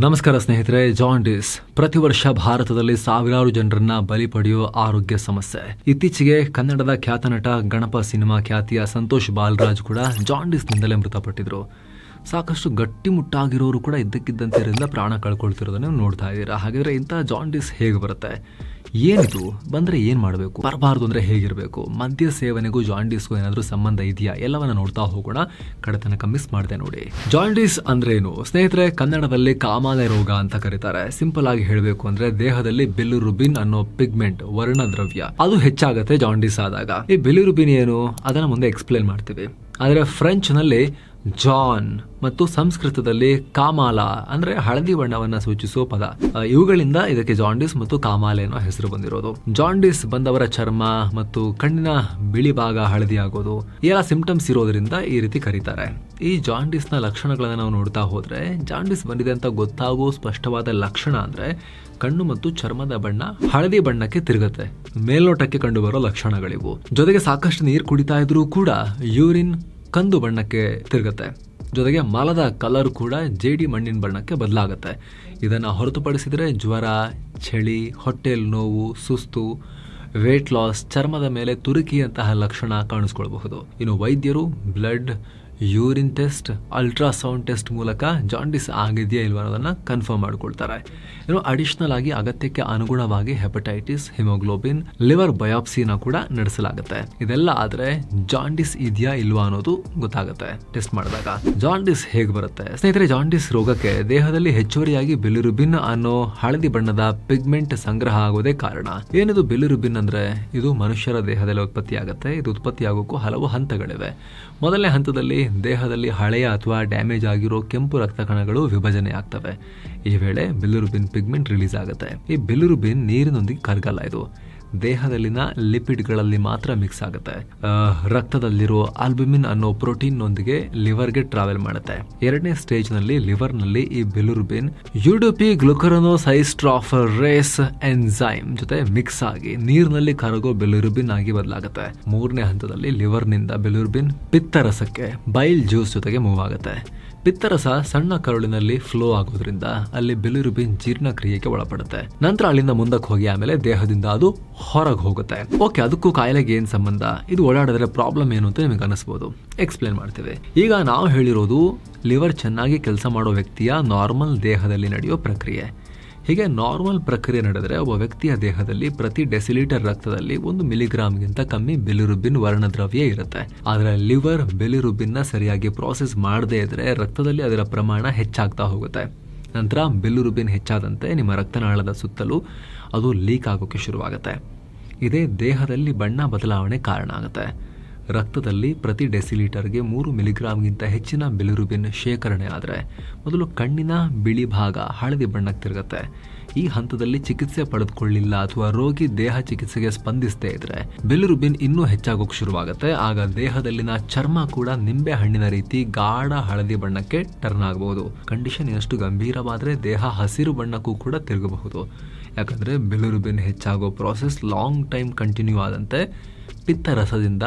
ನಮಸ್ಕಾರ ಸ್ನೇಹಿತರೆ ಜಾಂಡಿಸ್ ಪ್ರತಿ ವರ್ಷ ಭಾರತದಲ್ಲಿ ಸಾವಿರಾರು ಜನರನ್ನ ಬಲಿ ಪಡೆಯುವ ಆರೋಗ್ಯ ಸಮಸ್ಯೆ. ಇತ್ತೀಚೆಗೆ ಕನ್ನಡದ ಖ್ಯಾತ ನಟ ಗಣಪ ಸಿನಿಮಾ ಖ್ಯಾತಿಯ ಸಂತೋಷ್ ಬಾಲರಾಜ್ ಕೂಡ ಜಾಂಡಿಸ್ನಿಂದಲೇ ಮೃತಪಟ್ಟಿದ್ರು. ಸಾಕಷ್ಟು ಗಟ್ಟಿಮುಟ್ಟಾಗಿರೋರು ಕೂಡ ಇದ್ದಕ್ಕಿದ್ದಂತೆ ಪ್ರಾಣ ಕಳ್ಕೊಳ್ತಿರೋದನ್ನು ನೋಡ್ತಾ ಇದ್ದೀರಾ. ಹಾಗಾದ್ರೆ ಇಂಥ ಜಾಂಡಿಸ್ ಹೇಗೆ ಬರುತ್ತೆ? ಏನಿದು? ಬಂದ್ರೆ ಏನ್ ಮಾಡಬೇಕು? ಬರಬಾರ್ದು ಅಂದ್ರೆ ಹೇಗಿರಬೇಕು? ಮದ್ಯ ಸೇವನೆಗೂ ಜಾಂಡೀಸ್ಗೂ ಏನಾದ್ರೂ ಸಂಬಂಧ ಇದೆಯಾ? ಎಲ್ಲವನ್ನ ನೋಡ್ತಾ ಹೋಗೋಣ. ಕಡೆ ತನಕ ಮಿಸ್ ಮಾಡಿದೆ ನೋಡಿ. ಜಾಂಡೀಸ್ ಅಂದ್ರೆ ಏನು ಸ್ನೇಹಿತರೆ, ಕನ್ನಡದಲ್ಲಿ ಕಾಮಾಲೆ ರೋಗ ಅಂತ ಕರೀತಾರೆ. ಸಿಂಪಲ್ ಆಗಿ ಹೇಳಬೇಕು ಅಂದ್ರೆ ದೇಹದಲ್ಲಿ ಬೆಲ್ಲುರುಬಿನ್ ಅನ್ನೋ ಪಿಗ್ಮೆಂಟ್ ವರ್ಣದ್ರವ್ಯ ಅದು ಹೆಚ್ಚಾಗತ್ತೆ ಜಾಂಡೀಸ್ ಆದಾಗ. ಈ ಬಿಲಿರುಬಿನ್ ಏನು? ಅದನ್ನ ಮುಂದೆ ಎಕ್ಸ್ಪ್ಲೇನ್ ಮಾಡ್ತೀವಿ. ಆದರೆ ಫ್ರೆಂಚ್ನಲ್ಲಿ ಜಾನ್ ಮತ್ತು ಸಂಸ್ಕೃತದಲ್ಲಿ ಕಾಮಾಲ ಅಂದ್ರೆ ಹಳದಿ ಬಣ್ಣವನ್ನ ಸೂಚಿಸುವ ಪದ. ಇವುಗಳಿಂದ ಇದಕ್ಕೆ ಜಾಂಡಿಸ್ ಮತ್ತು ಕಾಮಾಲೆ ಅನ್ನೋ ಹೆಸರು ಬಂದಿರೋದು. ಜಾಂಡಿಸ್ ಬಂದವರ ಚರ್ಮ ಮತ್ತು ಕಣ್ಣಿನ ಬಿಳಿ ಭಾಗ ಹಳದಿ ಆಗೋದು ಎಲ್ಲ ಸಿಂಪ್ಟಮ್ಸ್ ಇರೋದ್ರಿಂದ ಈ ರೀತಿ ಕರೀತಾರೆ. ಈ ಜಾಂಡಿಸ್ನ ಲಕ್ಷಣಗಳನ್ನ ನಾವು ನೋಡ್ತಾ ಹೋದ್ರೆ, ಜಾಂಡಿಸ್ ಬಂದಿದೆ ಅಂತ ಗೊತ್ತಾಗೋ ಸ್ಪಷ್ಟವಾದ ಲಕ್ಷಣ ಅಂದ್ರೆ ಕಣ್ಣು ಮತ್ತು ಚರ್ಮದ ಬಣ್ಣ ಹಳದಿ ಬಣ್ಣಕ್ಕೆ ತಿರುಗುತ್ತೆ. ಮೇಲ್ನೋಟಕ್ಕೆ ಕಂಡು ಬರೋ ಲಕ್ಷಣಗಳಿವು. ಜೊತೆಗೆ ಸಾಕಷ್ಟು ನೀರು ಕುಡಿತಾ ಇದ್ರೂ ಕೂಡ ಯೂರಿನ್ ಕಂದು ಬಣ್ಣಕ್ಕೆ ತಿರುಗುತ್ತೆ. ಜೊತೆಗೆ ಮಲದ ಕಲರ್ ಕೂಡ ಜೇಡಿ ಮಣ್ಣಿನ ಬಣ್ಣಕ್ಕೆ ಬದಲಾಗುತ್ತೆ. ಇದನ್ನು ಹೊರತುಪಡಿಸಿದರೆ ಜ್ವರ, ಚಳಿ, ಹೊಟ್ಟೆಲ್ ನೋವು, ಸುಸ್ತು ವೇಟ್ ಲಾಸ್ ಚರ್ಮದ ಮೇಲೆ ತುರುಕಿಯಂತಹ ಲಕ್ಷಣ ಕಾಣಿಸ್ಕೊಳ್ಬಹುದು. ಇನ್ನು ವೈದ್ಯರು blood urine test, ultrasound test ಮೂಲಕ ಜಾಂಡಿಸ್ ಆಗಿದೆಯಾ ಇಲ್ವಾ ಅನ್ನೋದನ್ನ ಕನ್ಫರ್ಮ್ ಮಾಡ್ಕೊಳ್ತಾರೆ. ಇನ್ನು ಅಡಿಷನಲ್ ಆಗಿ ಅಗತ್ಯಕ್ಕೆ ಅನುಗುಣವಾಗಿ ಹೆಪಟೈಟಿಸ್ ಹಿಮೋಗ್ಲೋಬಿನ್ ಲಿವರ್ ಬಯಾಪ್ಸಿನ ಕೂಡ ನಡೆಸಲಾಗುತ್ತೆ. ಇದೆಲ್ಲ ಆದ್ರೆ ಜಾಂಡಿಸ್ ಇದೆಯಾ ಇಲ್ವಾ ಅನ್ನೋದು ಗೊತ್ತಾಗುತ್ತೆ. ಟೆಸ್ಟ್ ಮಾಡಿದಾಗ ಜಾಂಡಿಸ್ ಹೇಗೆ ಬರುತ್ತೆ? ಸ್ನೇಹಿತರೆ ಜಾಂಡಿಸ್ ರೋಗಕ್ಕೆ ದೇಹದಲ್ಲಿ ಹೆಚ್ಚುವರಿಯಾಗಿ ಬಿಲಿರುಬಿನ್ ಅನ್ನೋ ಹಳದಿ ಬಣ್ಣದ ಪಿಗ್ಮೆಂಟ್ ಸಂಗ್ರಹ ಆಗೋದೇ ಕಾರಣ. ಏನಿದು ಬಿಲಿರುಬಿನ್ ಅಂದ್ರೆ? ಇದು ಮನುಷ್ಯರ ದೇಹದಲ್ಲಿ ಉತ್ಪತ್ತಿಯಾಗುತ್ತೆ. ಇದು ಉತ್ಪತ್ತಿಯಾಗೋಕ್ಕೂ ಹಲವು ಹಂತಗಳಿವೆ. ಮೊದಲನೇ ಹಂತದಲ್ಲಿ ದೇಹದಲ್ಲಿ ಹಳೆಯ ಅಥವಾ ಡ್ಯಾಮೇಜ್ ಆಗಿರೋ ಕೆಂಪು ರಕ್ತ ಕಣಗಳು ವಿಭಜನೆ ಆಗ್ತವೆ. ಈ ವೇಳೆ ಬಿಲ್ಲುರುಬಿನ್ ಪಿಗ್ಮೆಂಟ್ ರಿಲೀಸ್ ಆಗುತ್ತೆ. ಈ ಬಿಲ್ಲುರುಬಿನ್ ನೀರಿನೊಂದಿಗೆ ಕರಗಲ್ಲ ಇದು. ದೇಹದಲ್ಲಿನ ಲಿಪಿಡ್ಗಳಲ್ಲಿ ಮಾತ್ರ ಮಿಕ್ಸ್ ಆಗುತ್ತೆ. ರಕ್ತದಲ್ಲಿರೋ ಆಲ್ಬುಮಿನ್ ಅನ್ನೋ ಪ್ರೋಟೀನ್ ನೊಂದಿಗೆ ಲಿವರ್ಗೆ ಟ್ರಾವೆಲ್ ಮಾಡುತ್ತೆ. ಎರಡನೇ ಸ್ಟೇಜ್ನಲ್ಲಿ ಲಿವರ್ನಲ್ಲಿ ಈ ಬಿಲುರುಬಿನ್ ಯುಡೋಪಿ ರೇಸ್ ಎನ್ಸೈಮ್ ಜೊತೆ ಮಿಕ್ಸ್ ಆಗಿ ನೀರಿನಲ್ಲಿ ಕರಗೋ ಬಿಲುರುಬಿನ್ ಆಗಿ ಬದಲಾಗುತ್ತೆ. ಮೂರನೇ ಹಂತದಲ್ಲಿ ಲಿವರ್ನಿಂದ ಬಿಲುರುಬಿನ್ ಪಿತ್ತರಸಕ್ಕೆ ಬೈಲ್ ಜ್ಯೂಸ್ ಜೊತೆಗೆ ಮೂವ್ ಆಗುತ್ತೆ. ಪಿತ್ತರಸ ಸಣ್ಣ ಕರುಳಿನಲ್ಲಿ ಫ್ಲೋ ಆಗೋದ್ರಿಂದ ಅಲ್ಲಿ ಬಿಲಿರುಬಿನ್ ಜೀರ್ಣಕ್ರಿಯೆಗೆ ಒಳಪಡುತ್ತೆ. ನಂತರ ಅಲ್ಲಿಂದ ಮುಂದಕ್ಕೆ ಹೋಗಿ ಆಮೇಲೆ ದೇಹದಿಂದ ಅದು ಹೊರಗೆ ಹೋಗುತ್ತೆ. ಓಕೆ ಅದಕ್ಕೂ ಕಾಯಿಲೆಗೆ ಏನ್ ಸಂಬಂಧ? ಇದು ಓಡಾಡಿದ್ರೆ ಪ್ರಾಬ್ಲಮ್ ಏನು ಅಂತ ನಿಮಗೆ ಅನಿಸ್ಬೋದು ಎಕ್ಸ್ಪ್ಲೇನ್ ಮಾಡ್ತೇವೆ. ಈಗ ನಾವು ಹೇಳಿರೋದು ಲಿವರ್ ಚೆನ್ನಾಗಿ ಕೆಲಸ ಮಾಡೋ ವ್ಯಕ್ತಿಯ ನಾರ್ಮಲ್ ದೇಹದಲ್ಲಿ ನಡೆಯೋ ಪ್ರಕ್ರಿಯೆ. ಹೀಗೆ ನಾರ್ಮಲ್ ಪ್ರಕ್ರಿಯೆ ನಡೆದರೆ ಒಬ್ಬ ವ್ಯಕ್ತಿಯ ದೇಹದಲ್ಲಿ ಪ್ರತಿ ಡೆಸಿಲೀಟರ್ ರಕ್ತದಲ್ಲಿ ಒಂದು ಮಿಲಿಗ್ರಾಮ್ಗಿಂತ ಕಮ್ಮಿ ಬಿಲಿರುಬಿನ್ ವರ್ಣದ್ರವ್ಯ ಇರುತ್ತೆ. ಆದರೆ ಲಿವರ್ ಬಿಲಿರುಬಿನ್ನ ಸರಿಯಾಗಿ ಪ್ರೋಸೆಸ್ ಮಾಡದೇ ಇದ್ರೆ ರಕ್ತದಲ್ಲಿ ಅದರ ಪ್ರಮಾಣ ಹೆಚ್ಚಾಗ್ತಾ ಹೋಗುತ್ತೆ. ನಂತರ ಬಿಲಿರುಬಿನ್ ಹೆಚ್ಚಾದಂತೆ ನಿಮ್ಮ ರಕ್ತನಾಳದ ಸುತ್ತಲೂ ಅದು ಲೀಕ್ ಆಗೋಕ್ಕೆ ಶುರುವಾಗುತ್ತೆ. ಇದೇ ದೇಹದಲ್ಲಿ ಬಣ್ಣ ಬದಲಾವಣೆ ಕಾರಣ ಆಗುತ್ತೆ. ರಕ್ತದಲ್ಲಿ ಪ್ರತಿ ಡೆಸಿಲೀಟರ್ಗೆ ಮೂರು ಮಿಲಿಗ್ರಾಮ್ಗಿಂತ ಹೆಚ್ಚಿನ ಬಿಲಿರುಬಿನ್ ಶೇಖರಣೆ ಆದರೆ ಮೊದಲು ಕಣ್ಣಿನ ಬಿಳಿ ಭಾಗ ಹಳದಿ ಬಣ್ಣಕ್ಕೆ ತಿರುಗುತ್ತೆ. ಈ ಹಂತದಲ್ಲಿ ಚಿಕಿತ್ಸೆ ಪಡೆದುಕೊಳ್ಳಿಲ್ಲ ಅಥವಾ ರೋಗಿ ದೇಹ ಚಿಕಿತ್ಸೆಗೆ ಸ್ಪಂದಿಸದೇ ಇದ್ರೆ ಬಿಲಿರುಬಿನ್ ಇನ್ನೂ ಹೆಚ್ಚಾಗೋಕೆ ಶುರುವಾಗುತ್ತೆ. ಆಗ ದೇಹದಲ್ಲಿನ ಚರ್ಮ ಕೂಡ ನಿಂಬೆ ಹಣ್ಣಿನ ರೀತಿ ಗಾಢ ಹಳದಿ ಬಣ್ಣಕ್ಕೆ ಟರ್ನ್ ಆಗಬಹುದು. ಕಂಡೀಷನ್ ಎಷ್ಟು ಗಂಭೀರವಾದರೆ ದೇಹ ಹಸಿರು ಬಣ್ಣಕ್ಕೂ ಕೂಡ ತಿರುಗಬಹುದು. ಯಾಕಂದರೆ ಬಿಲಿರುಬಿನ್ ಹೆಚ್ಚಾಗೋ ಪ್ರಾಸೆಸ್ ಲಾಂಗ್ ಟೈಮ್ ಕಂಟಿನ್ಯೂ ಆದಂತೆ ಪಿತ್ತರಸದಿಂದ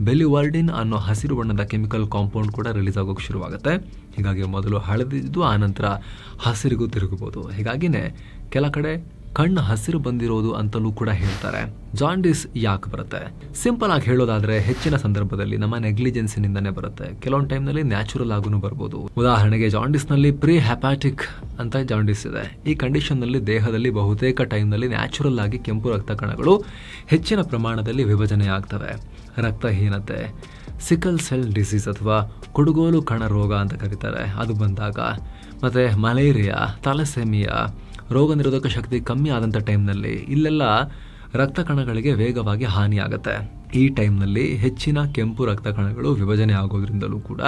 ಬೆಲಿವರ್ಡಿನ್ ಅನ್ನೋ ಹಸಿರು ಬಣ್ಣದ ಕೆಮಿಕಲ್ ಕಾಂಪೌಂಡ್ ಕೂಡ ರಿಲೀಸ್ ಆಗೋಕೆ ಶುರುವಾಗುತ್ತೆ. ಹೀಗಾಗಿ ಮೊದಲು ಹಳದಿದ್ದು ಆನಂತರ ಹಸಿರಿಗೂ ತಿರುಗಬಹುದು. ಹೀಗಾಗಿನೇ ಕೆಲ ಕಡೆ ಕಣ್ಣು ಹಸಿರು ಬಂದಿರೋದು ಅಂತಲೂ ಕೂಡ ಹೇಳ್ತಾರೆ. ಜಾಂಡಿಸ್ ಯಾಕೆ ಬರುತ್ತೆ? ಸಿಂಪಲ್ ಆಗಿ ಹೇಳೋದಾದ್ರೆ ಹೆಚ್ಚಿನ ಸಂದರ್ಭದಲ್ಲಿ ನಮ್ಮ ನೆಗ್ಲಿಜೆನ್ಸಿನಿಂದನೇ ಬರುತ್ತೆ. ಕೆಲವೊಂದು ಟೈಮ್ನಲ್ಲಿ ನ್ಯಾಚುರಲ್ ಆಗೂ ಬರ್ಬೋದು. ಉದಾಹರಣೆಗೆ ಜಾಂಡಿಸ್ನಲ್ಲಿ ಪ್ರೀ ಹೆಪಾಟಿಕ್ ಅಂತ ಜಾಂಡಿಸ್ ಇದೆ. ಈ ಕಂಡೀಷನ್ನಲ್ಲಿ ದೇಹದಲ್ಲಿ ಬಹುತೇಕ ಟೈಮ್ನಲ್ಲಿ ನ್ಯಾಚುರಲ್ ಆಗಿ ಕೆಂಪು ರಕ್ತ ಕಣಗಳು ಹೆಚ್ಚಿನ ಪ್ರಮಾಣದಲ್ಲಿ ವಿಭಜನೆ ಆಗ್ತವೆ ರಕ್ತಹೀನತೆ, ಸಿಕಲ್ ಸೆಲ್ ಡಿಸೀಸ್ ಅಥವಾ ಕುಡುಗೋಲು ಕಣ ರೋಗ ಅಂತ ಕರೀತಾರೆ. ಅದು ಬಂದಾಗ. ಮತ್ತೆ ಮಲೇರಿಯಾ, ತಲಸೆಮಿಯಾ ರೋಗ ನಿರೋಧಕ ಶಕ್ತಿ ಕಮ್ಮಿ ಆದಂಥ ಟೈಮ್ನಲ್ಲಿ ಇಲ್ಲೆಲ್ಲ ರಕ್ತ ಕಣಗಳಿಗೆ ವೇಗವಾಗಿ ಹಾನಿಯಾಗುತ್ತೆ. ಈ ಟೈಮ್ನಲ್ಲಿ ಹೆಚ್ಚಿನ ಕೆಂಪು ರಕ್ತ ಕಣಗಳು ವಿಭಜನೆ ಆಗೋದ್ರಿಂದಲೂ ಕೂಡ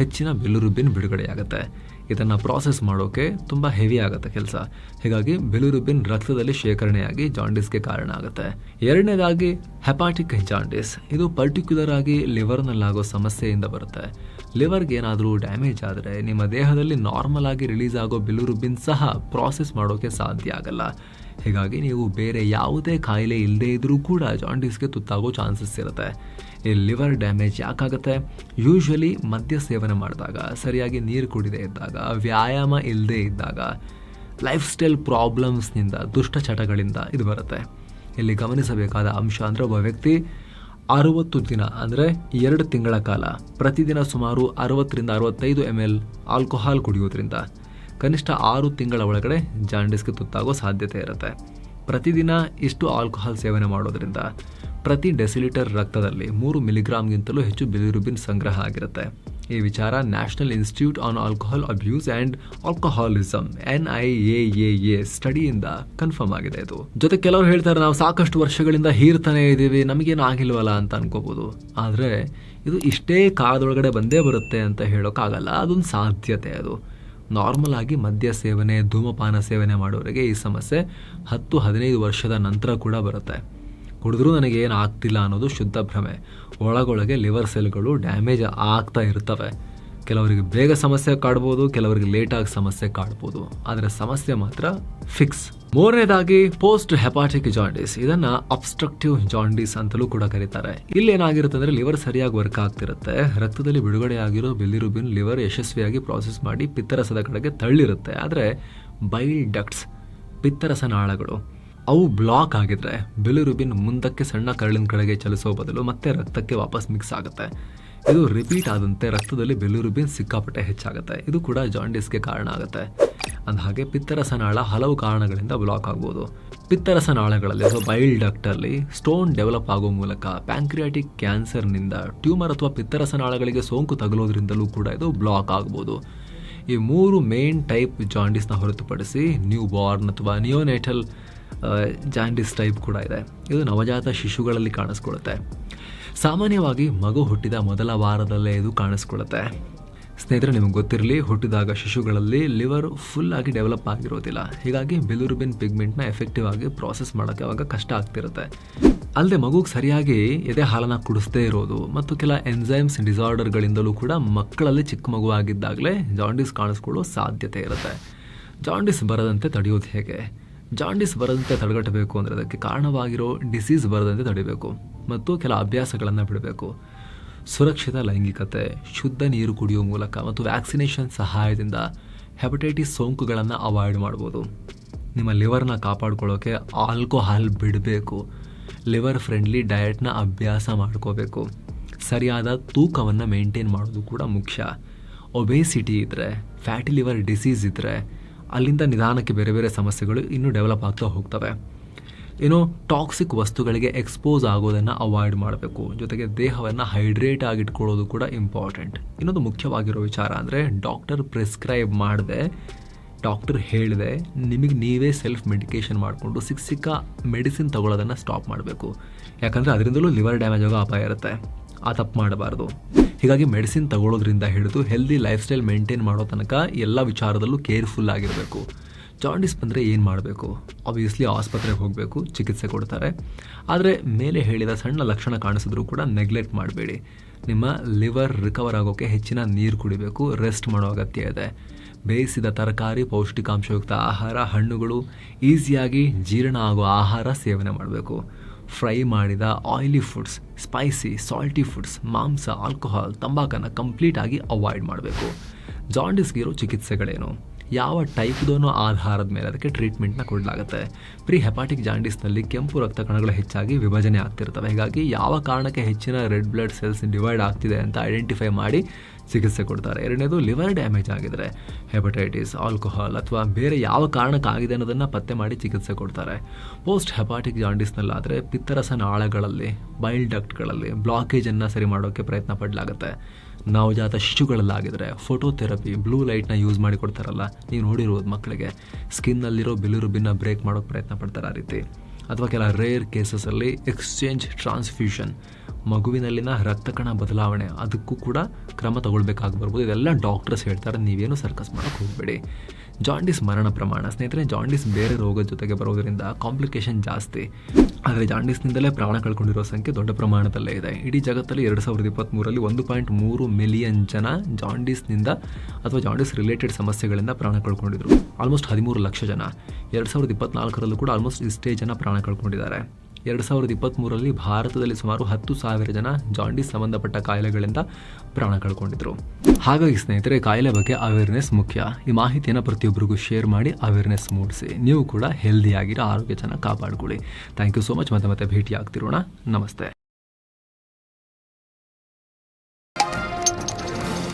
ಹೆಚ್ಚಿನ ಬಿಲುರುಬಿನ್ ಬಿಡುಗಡೆಯಾಗುತ್ತೆ. ಇದನ್ನು ಪ್ರಾಸೆಸ್ ಮಾಡೋಕೆ ತುಂಬ ಹೆವಿ ಆಗುತ್ತೆ ಕೆಲಸ. ಹೀಗಾಗಿ ಬಿಲುರುಬಿನ್ ರಕ್ತದಲ್ಲಿ ಶೇಖರಣೆಯಾಗಿ ಜಾಂಡಿಸ್ಗೆ ಕಾರಣ ಆಗುತ್ತೆ. ಎರಡನೇದಾಗಿ ಹೆಪಾಟಿಕ್ ಜಾಂಡಿಸ್ ಇದು ಪರ್ಟಿಕ್ಯುಲರ್ ಆಗಿ ಲಿವರ್ನಲ್ಲಾಗೋ ಸಮಸ್ಯೆಯಿಂದ ಬರುತ್ತೆ. ಲಿವರ್ಗೆ ಏನಾದರೂ ಡ್ಯಾಮೇಜ್ ಆದರೆ ನಿಮ್ಮ ದೇಹದಲ್ಲಿ ನಾರ್ಮಲ್ ಆಗಿ ರಿಲೀಸ್ ಆಗೋ ಬಿಲುರುಬಿನ್ ಸಹ ಪ್ರಾಸೆಸ್ ಮಾಡೋಕ್ಕೆ ಸಾಧ್ಯ ಆಗಲ್ಲ. ಹೀಗಾಗಿ ನೀವು ಬೇರೆ ಯಾವುದೇ ಕಾಯಿಲೆ ಇಲ್ಲದೇ ಇದ್ದರೂ ಕೂಡ ಜಾಂಡೀಸ್ಗೆ ತುತ್ತಾಗೋ ಚಾನ್ಸಸ್ ಇರುತ್ತೆ. ಈ ಲಿವರ್ ಡ್ಯಾಮೇಜ್ ಯಾಕಾಗುತ್ತೆ? ಯೂಶ್ವಲಿ ಮದ್ಯ ಸೇವನೆ ಮಾಡಿದಾಗ, ಸರಿಯಾಗಿ ನೀರು ಕುಡಿದೇ ಇದ್ದಾಗ, ವ್ಯಾಯಾಮ ಇಲ್ಲದೇ ಇದ್ದಾಗ ಲೈಫ್ ಸ್ಟೈಲ್ ಪ್ರಾಬ್ಲಮ್ಸ್ನಿಂದ ದುಷ್ಟಚಟಗಳಿಂದ ಇದು ಬರುತ್ತೆ. ಇಲ್ಲಿ ಗಮನಿಸಬೇಕಾದ ಅಂಶ ಅಂದರೆ ಒಬ್ಬ ವ್ಯಕ್ತಿ ಅರುವತ್ತು ದಿನ, ಅಂದರೆ ಎರಡು ತಿಂಗಳ ಕಾಲ. ಪ್ರತಿದಿನ ಸುಮಾರು ಅರವತ್ತರಿಂದ ಅರವತ್ತೈದು ಎಂ ಎಲ್ ಆಲ್ಕೋಹಾಲ್ ಕುಡಿಯೋದ್ರಿಂದ ಕನಿಷ್ಠ ಆರು ತಿಂಗಳ ಒಳಗಡೆ ಜಾಂಡಿಸ್ಗೆ ತುತ್ತಾಗೋ ಸಾಧ್ಯತೆ ಇರುತ್ತೆ. ಪ್ರತಿದಿನ ಇಷ್ಟು ಆಲ್ಕೋಹಾಲ್ ಸೇವನೆ ಮಾಡೋದ್ರಿಂದ ಪ್ರತಿ ಡೆಸಿಲೀಟರ್ ರಕ್ತದಲ್ಲಿ ಮೂರು ಮಿಲಿಗ್ರಾಮ್ಗಿಂತಲೂ ಹೆಚ್ಚು ಬಿಲಿರುಬಿನ್ ಸಂಗ್ರಹ ಆಗಿರುತ್ತೆ. ಈ ವಿಚಾರ national institute on alcohol abuse and alcoholism N I A A ಸ್ಟಡಿಯಿಂದ confirm ಆಗಿದೆ ಇದು. ಜೊತೆ ಕೆಲವರು ಹೇಳ್ತಾರೆ, ನಾವು ಸಾಕಷ್ಟು ವರ್ಷಗಳಿಂದ ಹೀರ್ತಾನೆ ಇದ್ದೀವಿ, ನಮಗೇನು ಆಗಿಲ್ವಲ್ಲ ಅಂತ ಅನ್ಕೋಬಹುದು ಆದರೆ ಇದು ಇಷ್ಟೇ ಕಾಲದೊಳಗಡೆ ಬಂದೇ ಬರುತ್ತೆ ಅಂತ ಹೇಳೋಕ್ಕಾಗಲ್ಲ, ಅದೊಂದು ಸಾಧ್ಯತೆ ಅದು. ನಾರ್ಮಲ್ ಆಗಿ ಮದ್ಯ ಸೇವನೆ, ಧೂಮಪಾನ ಸೇವನೆ ಮಾಡೋರಿಗೆ ಈ ಸಮಸ್ಯೆ ಹತ್ತು, ಹದಿನೈದು ವರ್ಷದ ನಂತರ ಕೂಡ ಬರುತ್ತೆ. ಕುಡಿದ್ರೂ ನನಗೆ ಏನು ಆಗ್ತಿಲ್ಲ ಅನ್ನೋದು ಶುದ್ಧ ಭ್ರಮೆ. ಒಳಗೊಳಗೆ ಲಿವರ್ ಸೆಲ್ಗಳು ಡ್ಯಾಮೇಜ್ ಆಗ್ತಾ ಇರ್ತವೆ. ಕೆಲವರಿಗೆ ಬೇಗ ಸಮಸ್ಯೆ ಕಾಡ್ಬೋದು, ಕೆಲವರಿಗೆ ಲೇಟಾಗಿ ಸಮಸ್ಯೆ ಕಾಡ್ಬೋದು. ಆದರೆ ಸಮಸ್ಯೆ ಮಾತ್ರ ಫಿಕ್ಸ್. ಮೂರನೇದಾಗಿ, ಪೋಸ್ಟ್ ಹೆಪಾಟಿಕ್ ಜಾಂಡೀಸ್ ಇದನ್ನ ಅಬ್ಸ್ಟ್ರಕ್ಟಿವ್ ಜಾಂಡೀಸ್ ಅಂತಲೂ ಕೂಡ ಕರೀತಾರೆ. ಇಲ್ಲಿ ಏನಾಗಿರುತ್ತೆ ಅಂದ್ರೆ ಲಿವರ್ ಸರಿಯಾಗಿ ವರ್ಕ್ ಆಗ್ತಿರುತ್ತೆ. ರಕ್ತದಲ್ಲಿ ಬಿಡುಗಡೆಯಾಗಿರೋ ಬಿಲಿರುಬಿನ್ ಲಿವರ್ ಯಶಸ್ವಿಯಾಗಿ ಪ್ರಾಸೆಸ್ ಮಾಡಿ ಪಿತ್ತರಸದ ಕಡೆಗೆ ತಳ್ಳಿರುತ್ತೆ. ಆದರೆ ಬೈಲ್ ಡಕ್ಟ್ಸ್ ಪಿತ್ತರಸ ನಾಳಗಳು ಅವು ಬ್ಲಾಕ್ ಆಗಿದ್ರೆ ಬಿಲಿರುಬಿನ್ ಮುಂದಕ್ಕೆ ಸಣ್ಣ ಕರಳಿನ ಕಡೆಗೆ ಚಲಿಸೋ ಬದಲು ಮತ್ತೆ ರಕ್ತಕ್ಕೆ ವಾಪಸ್ ಮಿಕ್ಸ್ ಆಗುತ್ತೆ. ಇದು ರಿಪೀಟ್ ಆದಂತೆ ರಕ್ತದಲ್ಲಿ ಬಿಲಿರುಬಿನ್ ಸಿಕ್ಕಾಪಟ್ಟೆ ಹೆಚ್ಚಾಗುತ್ತೆ. ಇದು ಕೂಡ ಜಾಂಡಿಸ್ಗೆ ಕಾರಣ ಆಗುತ್ತೆ. ಅಂದಹಾಗೆ ಪಿತ್ತರಸ ನಾಳ ಹಲವು ಕಾರಣಗಳಿಂದ ಬ್ಲಾಕ್ ಆಗ್ಬೋದು. ಪಿತ್ತರಸ ನಾಳಗಳಲ್ಲಿ ಅಥವಾ ಬೈಲ್ ಡಕ್ಟಲ್ಲಿ ಸ್ಟೋನ್ ಡೆವಲಪ್ ಆಗೋ ಮೂಲಕ ಪ್ಯಾಂಕ್ರಿಯಾಟಿಕ್ ಕ್ಯಾನ್ಸರ್ನಿಂದ ಟ್ಯೂಮರ್ ಅಥವಾ ಪಿತ್ತರಸನಾಳಗಳಿಗೆ ಸೋಂಕು ತಗುಲೋದ್ರಿಂದಲೂ ಕೂಡ ಇದು ಬ್ಲಾಕ್ ಆಗ್ಬೋದು. ಈ ಮೂರು ಮೇನ್ ಟೈಪ್ ಜಾಂಡಿಸ್ನ ಹೊರತುಪಡಿಸಿ ನ್ಯೂ ಬಾರ್ನ್ ಅಥವಾ ನಿಯೋನೇಟಲ್ ಜಾಂಡಿಸ್ ಟೈಪ್ ಕೂಡ ಇದೆ. ಇದು ನವಜಾತ ಶಿಶುಗಳಲ್ಲಿ ಕಾಣಿಸ್ಕೊಳ್ಳುತ್ತೆ. ಸಾಮಾನ್ಯವಾಗಿ ಮಗು ಹುಟ್ಟಿದ ಮೊದಲ ವಾರದಲ್ಲೇ ಇದು ಕಾಣಿಸ್ಕೊಳ್ಳುತ್ತೆ. ಸ್ನೇಹಿತರೆ, ನಿಮಗೆ ಗೊತ್ತಿರಲಿ, ಹುಟ್ಟಿದಾಗ ಶಿಶುಗಳಲ್ಲಿ ಲಿವರ್ ಫುಲ್ ಆಗಿ ಡೆವಲಪ್ ಆಗಿರೋದಿಲ್ಲ. ಹೀಗಾಗಿ ಬಿಲುರುಬಿನ್ ಪಿಗ್ಮೆಂಟ್ನ ಎಫೆಕ್ಟಿವ್ ಆಗಿ ಪ್ರಾಸೆಸ್ ಮಾಡೋಕ್ಕೆ ಅವಾಗ ಕಷ್ಟ ಆಗ್ತಿರುತ್ತೆ. ಅಲ್ಲದೆ ಮಗುಗೆ ಸರಿಯಾಗಿ ಎದೆ ಹಾಲನ್ನು ಕುಡಿಸ್ದೇ ಇರೋದು ಮತ್ತು ಕೆಲ ಎನ್ಸೈಮ್ಸ್ ಡಿಸಾರ್ಡರ್ಗಳಿಂದಲೂ ಕೂಡ ಮಕ್ಕಳಲ್ಲಿ ಚಿಕ್ಕ ಮಗು ಆಗಿದ್ದಾಗಲೇ ಜಾಂಡೀಸ್ ಕಾಣಿಸ್ಕೊಳ್ಳೋ ಸಾಧ್ಯತೆ ಇರುತ್ತೆ. ಜಾಂಡಿಸ್ ಬರದಂತೆ ತಡೆಯೋದು ಹೇಗೆ? ಜಾಂಡೀಸ್ ಬರದಂತೆ ತಡೆಗಟ್ಟಬೇಕು ಅಂದರೆ ಅದಕ್ಕೆ ಕಾರಣವಾಗಿರೋ ಡಿಸೀಸ್ ಬರದಂತೆ ತಡಿಬೇಕು ಮತ್ತು ಕೆಲ ಅಭ್ಯಾಸಗಳನ್ನು ಬಿಡಬೇಕು. ಸುರಕ್ಷಿತ ಲೈಂಗಿಕತೆ, ಶುದ್ಧ ನೀರು ಕುಡಿಯುವ ಮೂಲಕ ಮತ್ತು ವ್ಯಾಕ್ಸಿನೇಷನ್ ಸಹಾಯದಿಂದ ಹೆಪಟೈಟಿಸ್ ಸೋಂಕುಗಳನ್ನು ಅವಾಯ್ಡ್ ಮಾಡ್ಬೋದು. ನಿಮ್ಮ ಲಿವರ್ನ ಕಾಪಾಡ್ಕೊಳ್ಳೋಕೆ ಆಲ್ಕೋಹಾಲ್ ಬಿಡಬೇಕು. ಲಿವರ್ ಫ್ರೆಂಡ್ಲಿ ಡಯಟ್ನ ಅಭ್ಯಾಸ ಮಾಡ್ಕೋಬೇಕು. ಸರಿಯಾದ ತೂಕವನ್ನು ಮೇಂಟೈನ್ ಮಾಡೋದು ಕೂಡ ಮುಖ್ಯ. ಒಬೇಸಿಟಿ ಇದ್ದರೆ ಫ್ಯಾಟಿ ಲಿವರ್ ಡಿಸೀಸ್ ಇದ್ದರೆ ಅಲ್ಲಿಂದ ನಿಧಾನಕ್ಕೆ ಬೇರೆ ಬೇರೆ ಸಮಸ್ಯೆಗಳು ಇನ್ನೂ ಡೆವಲಪ್ ಆಗ್ತಾ ಹೋಗ್ತವೆ. ಏನೋ ಟಾಕ್ಸಿಕ್ ವಸ್ತುಗಳಿಗೆ ಎಕ್ಸ್ಪೋಸ್ ಆಗೋದನ್ನು ಅವಾಯ್ಡ್ ಮಾಡಬೇಕು. ಜೊತೆಗೆ ದೇಹವನ್ನು ಹೈಡ್ರೇಟ್ ಆಗಿಟ್ಕೊಳ್ಳೋದು ಕೂಡ ಇಂಪಾರ್ಟೆಂಟ್ ಇನ್ನೊಂದು ಮುಖ್ಯವಾಗಿರೋ ವಿಚಾರ ಅಂದರೆ ಡಾಕ್ಟರ್ ಪ್ರಿಸ್ಕ್ರೈಬ್ ಮಾಡಿದೆ ಡಾಕ್ಟರ್ ಹೇಳಿದೆ, ನಿಮಗೆ ನೀವೇ ಸೆಲ್ಫ್ ಮೆಡಿಕೇಷನ್ ಮಾಡಿಕೊಂಡು ಸಿಕ್ಕ ಸಿಕ್ಕ ಮೆಡಿಸಿನ್ ತಗೊಳ್ಳೋದನ್ನು ಸ್ಟಾಪ್ ಮಾಡಬೇಕು. ಯಾಕಂದರೆ ಅದರಿಂದಲೂ ಲಿವರ್ ಡ್ಯಾಮೇಜ್ ಆಗೋ ಅಪಾಯ ಇರುತ್ತೆ. ಆ ತಪ್ಪು ಮಾಡಬಾರ್ದು. ಹೀಗಾಗಿ ಮೆಡಿಸಿನ್ ತಗೊಳ್ಳೋದ್ರಿಂದ ಹಿಡಿದು ಹೆಲ್ದಿ ಲೈಫ್ ಸ್ಟೈಲ್ ಮೇಂಟೈನ್ ಮಾಡೋ ತನಕ ಎಲ್ಲ ವಿಚಾರದಲ್ಲೂ ಕೇರ್ಫುಲ್ ಆಗಿರಬೇಕು. ಜಾಂಡಿಸ್ ಬಂದರೆ ಏನು ಮಾಡಬೇಕು? ಆಬ್ವಿಯಸ್ಲಿ ಆಸ್ಪತ್ರೆಗೆ ಹೋಗಬೇಕು, ಚಿಕಿತ್ಸೆ ಕೊಡ್ತಾರೆ. ಆದರೆ ಮೇಲೆ ಹೇಳಿದ ಸಣ್ಣ ಲಕ್ಷಣ ಕಾಣಿಸಿದ್ರೂ ಕೂಡ ನೆಗ್ಲೆಕ್ಟ್ ಮಾಡಬೇಡಿ. ನಿಮ್ಮ ಲಿವರ್ ರಿಕವರ್ ಆಗೋಕ್ಕೆ ಹೆಚ್ಚಿನ ನೀರು ಕುಡಿಬೇಕು ರೆಸ್ಟ್ ಮಾಡೋ ಅಗತ್ಯ ಇದೆ. ಬೇಯಿಸಿದ ತರಕಾರಿ, ಪೌಷ್ಟಿಕಾಂಶಯುಕ್ತ ಆಹಾರ, ಹಣ್ಣುಗಳು ಈಸಿಯಾಗಿ ಜೀರ್ಣ ಆಗೋ ಆಹಾರ ಸೇವನೆ ಮಾಡಬೇಕು. ಫ್ರೈ ಮಾಡಿದ oily foods spicy salty foods ಮಾಂಸ ಆಲ್ಕೋಹಾಲ್ ತಂಬಾಕನ್ನು ಕಂಪ್ಲೀಟಾಗಿ ಅವಾಯ್ಡ್ ಮಾಡಬೇಕು. ಜಾಂಡಿಸ್ಗಿರೋ ಚಿಕಿತ್ಸೆಗಳೇನು? ಯಾವ ಟೈಪ್ದೋನೋ ಆಧಾರದ ಮೇಲೆ ಅದಕ್ಕೆ ಟ್ರೀಟ್ಮೆಂಟ್ನ ಕೊಡಲಾಗುತ್ತೆ. ಪ್ರೀ ಹೆಪಾಟಿಕ್ ಜಾಂಡಿಸ್ನಲ್ಲಿ ಕೆಂಪು ರಕ್ತ ಕಣಗಳು ಹೆಚ್ಚಾಗಿ ವಿಭಜನೆ ಆಗ್ತಿರ್ತವೆ. ಹೀಗಾಗಿ ಯಾವ ಕಾರಣಕ್ಕೆ ಹೆಚ್ಚಿನ ರೆಡ್ ಬ್ಲಡ್ ಸೆಲ್ಸ್ ಡಿವೈಡ್ ಆಗ್ತಿದೆ ಅಂತ ಐಡೆಂಟಿಫೈ ಮಾಡಿ ಚಿಕಿತ್ಸೆ ಕೊಡ್ತಾರೆ. ಎರಡನೇದು ಲಿವರ್ ಡ್ಯಾಮೇಜ್ ಆಗಿದ್ರೆ ಹೆಪಟೈಟಿಸ್ ಆಲ್ಕೋಹಾಲ್ ಅಥವಾ ಬೇರೆ ಯಾವ ಕಾರಣಕ್ಕಾಗಿದೆ ಅನ್ನೋದನ್ನು ಪತ್ತೆ ಮಾಡಿ ಚಿಕಿತ್ಸೆ ಕೊಡ್ತಾರೆ. ಪೋಸ್ಟ್ ಹೆಪಾಟಿಕ್ ಜಾಂಡಿಸ್ನಲ್ಲಾದರೆ ಪಿತ್ತರಸ ನಾಳಗಳಲ್ಲಿ ಬೈಲ್ ಡಕ್ಟ್ಗಳಲ್ಲಿ ಬ್ಲಾಕೇಜನ್ನು ಸರಿ ಮಾಡೋಕ್ಕೆ ಪ್ರಯತ್ನ ಪಡಲಾಗುತ್ತೆ. ನವಜಾತ ಶಿಶುಗಳಲ್ಲಾಗಿದ್ರೆ ಫೋಟೋಥೆರಪಿ ಬ್ಲೂ ಲೈಟ್ನ ಯೂಸ್ ಮಾಡಿ ಕೊಡ್ತಾರಲ್ಲ, ನೀವು ನೋಡಿರೋದು ಮಕ್ಕಳಿಗೆ ಸ್ಕಿನ್ನಲ್ಲಿರೋ ಬಿಲಿರುಬಿನ ಬ್ರೇಕ್ ಮಾಡೋಕ್ಕೆ ಪ್ರಯತ್ನ ಪಡ್ತಾರೆ ಆ ರೀತಿ. ಅಥವಾ ಕೆಲ ರೇರ್ ಕೇಸಸಲ್ಲಿ ಎಕ್ಸ್ಚೇಂಜ್ ಟ್ರಾನ್ಸ್ಫ್ಯೂಷನ್ ಮಗುವಿನಲ್ಲಿನ ರಕ್ತಕಣ ಬದಲಾವಣೆ, ಅದಕ್ಕೂ ಕೂಡ ಕ್ರಮ ತಗೊಳ್ಬೇಕಾಗಿ ಬರ್ಬೋದು. ಇದೆಲ್ಲ ಡಾಕ್ಟರ್ಸ್ ಹೇಳ್ತಾರೆ, ನೀವೇನು ಸರ್ಕಸ್ ಮಾಡೋಕ್ಕೆ ಹೋಗಬೇಡಿ. ಜಾಂಡಿಸ್ ಮರಣ ಪ್ರಮಾಣ. ಸ್ನೇಹಿತರೆ, ಜಾಂಡಿಸ್ ಬೇರೆ ರೋಗದ ಜೊತೆಗೆ ಬರೋದರಿಂದ ಕಾಂಪ್ಲಿಕೇಶನ್ ಜಾಸ್ತಿ. ಆದರೆ ಜಾಂಡಿಸ್ನಿಂದಲೇ ಪ್ರಾಣ ಕಳ್ಕೊಂಡಿರೋ ಸಂಖ್ಯೆ ದೊಡ್ಡ ಪ್ರಮಾಣದಲ್ಲೇ ಇದೆ. ಇಡೀ ಜಗತ್ತಲ್ಲಿ ಎರಡು ಸಾವಿರದ ಇಪ್ಪತ್ತ್ಮೂರಲ್ಲಿ ಒಂದು ಪಾಯಿಂಟ್ ಮೂರು ಮಿಲಿಯನ್ ಜನ ಜಾಂಡಿಸ್ನಿಂದ ಅಥವಾ ಜಾಂಡಿಸ್ ರಿಲೇಟೆಡ್ ಸಮಸ್ಯೆಗಳಿಂದ ಪ್ರಾಣ ಕಳ್ಕೊಂಡಿದ್ರು. ಆಲ್ಮೋಸ್ಟ್ ಹದಿಮೂರು ಲಕ್ಷ ಜನ. ಎರಡು ಸಾವಿರದ ಇಪ್ಪತ್ನಾಲ್ಕರಲ್ಲೂ ಕೂಡ ಆಲ್ಮೋಸ್ಟ್ ಇಷ್ಟೇ ಜನ ಪ್ರಾಣ ಕಳ್ಕೊಂಡಿದ್ದಾರೆ. ಎರಡು ಸಾವಿರದ ಇಪ್ಪತ್ತ್ಮೂರರಲ್ಲಿ ಭಾರತದಲ್ಲಿ ಸುಮಾರು ಹತ್ತು ಸಾವಿರ ಜನ ಜಾಂಡೀಸ್ ಸಂಬಂಧಪಟ್ಟ ಕಾಯಿಲೆಗಳಿಂದ ಪ್ರಾಣ ಕಳ್ಕೊಂಡಿದ್ರು. ಹಾಗಾಗಿ ಸ್ನೇಹಿತರೆ, ಕಾಯಿಲೆ ಬಗ್ಗೆ ಅವೇರ್ನೆಸ್ ಮುಖ್ಯ. ಈ ಮಾಹಿತಿಯನ್ನು ಪ್ರತಿಯೊಬ್ಬರಿಗೂ ಶೇರ್ ಮಾಡಿ ಅವೇರ್ನೆಸ್ ಮೂಡಿಸಿ. ನೀವು ಕೂಡ ಹೆಲ್ದಿಯಾಗಿರೋ ಆರೋಗ್ಯ ಜನ ಕಾಪಾಡಿಕೊಳ್ಳಿ. ಥ್ಯಾಂಕ್ ಯು ಸೋ ಮಚ್ ಮತ್ತೆ ಮತ್ತೆ ಭೇಟಿ ಆಗ್ತಿರೋಣ ನಮಸ್ತೆ.